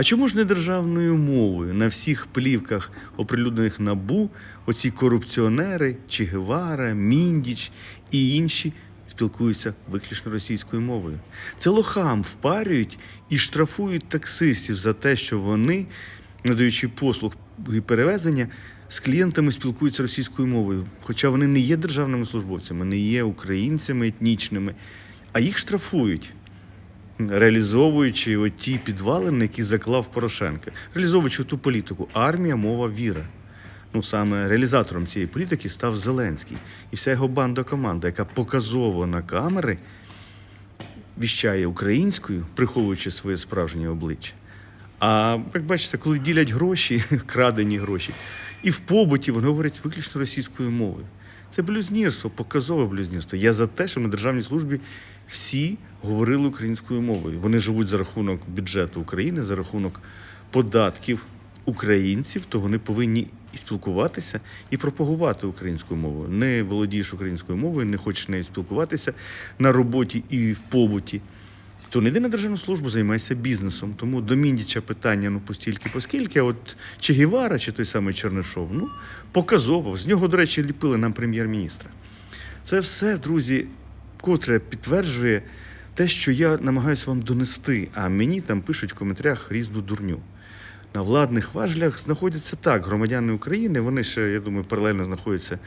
А чому ж не державною мовою на всіх плівках, оприлюднених набу, оці корупціонери, Че Гевара, Міндіч і інші спілкуються виключно російською мовою? Це лохам впарюють і штрафують таксистів за те, що вони, надаючи послуг і перевезення, з клієнтами спілкуються російською мовою, хоча вони не є державними службовцями, не є українцями етнічними, а їх штрафують реалізовуючи оті підвалини, які заклав Порошенко, реалізовуючи ту політику армія, мова, віра. Ну саме реалізатором цієї політики став Зеленський і вся його банда команда, яка показово на камери віщає українською, приховуючи своє справжнє обличчя. А як бачите, коли ділять гроші, крадені гроші, і в побуті вони говорять виключно російською мовою. Це блюзнірство, показове блюзнірство. Я за те, що на державній службі всі говорили українською мовою. Вони живуть за рахунок бюджету України, за рахунок податків українців, то вони повинні і спілкуватися і пропагувати українську мову. Не володієш українською мовою, не хочеш нею спілкуватися на роботі і в побуті. То не йди на державну службу, займайся бізнесом. Тому до Міндіча питання ну постільки, поскільки, а от чи Гівара, чи той самий Чернишов, ну показово. З нього, до речі, ліпили нам прем'єр-міністра. Це все, друзі, котре підтверджує те, що я намагаюся вам донести, а мені там пишуть в коментарях різну дурню. На владних важлях знаходяться так громадяни України. Вони ще, я думаю, паралельно знаходяться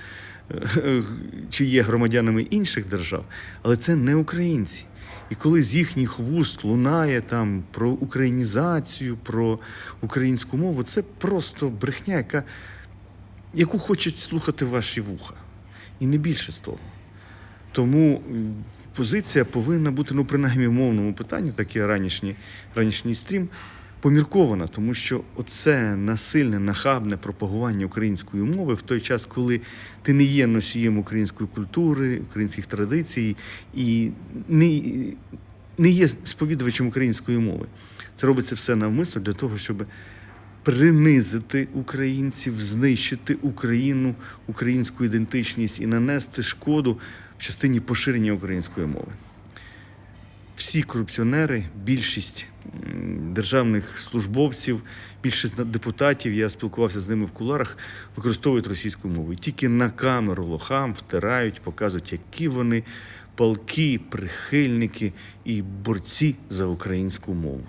е, чи є громадянами інших держав, але це не українці. І коли з їхніх вуст лунає там про українізацію, про українську мову, це просто брехня, яка, яку хочуть слухати ваші вуха. І не більше з того. Тому позиція повинна бути, ну, принаймні, в мовному питанні, так і ранішній, ранішній стрім, поміркована, тому що оце насильне, нахабне пропагування української мови в той час, коли ти не є носієм української культури, українських традицій і не, не є сповідувачем української мови. Це робиться все навмисно для того, щоб принизити українців, знищити Україну, українську ідентичність і нанести шкоду частині поширення української мови. Всі корупціонери, більшість державних службовців, більшість депутатів, я спілкувався з ними в куларах, використовують російську мову. І тільки на камеру лохам втирають, показують, які вони палки, прихильники і борці за українську мову.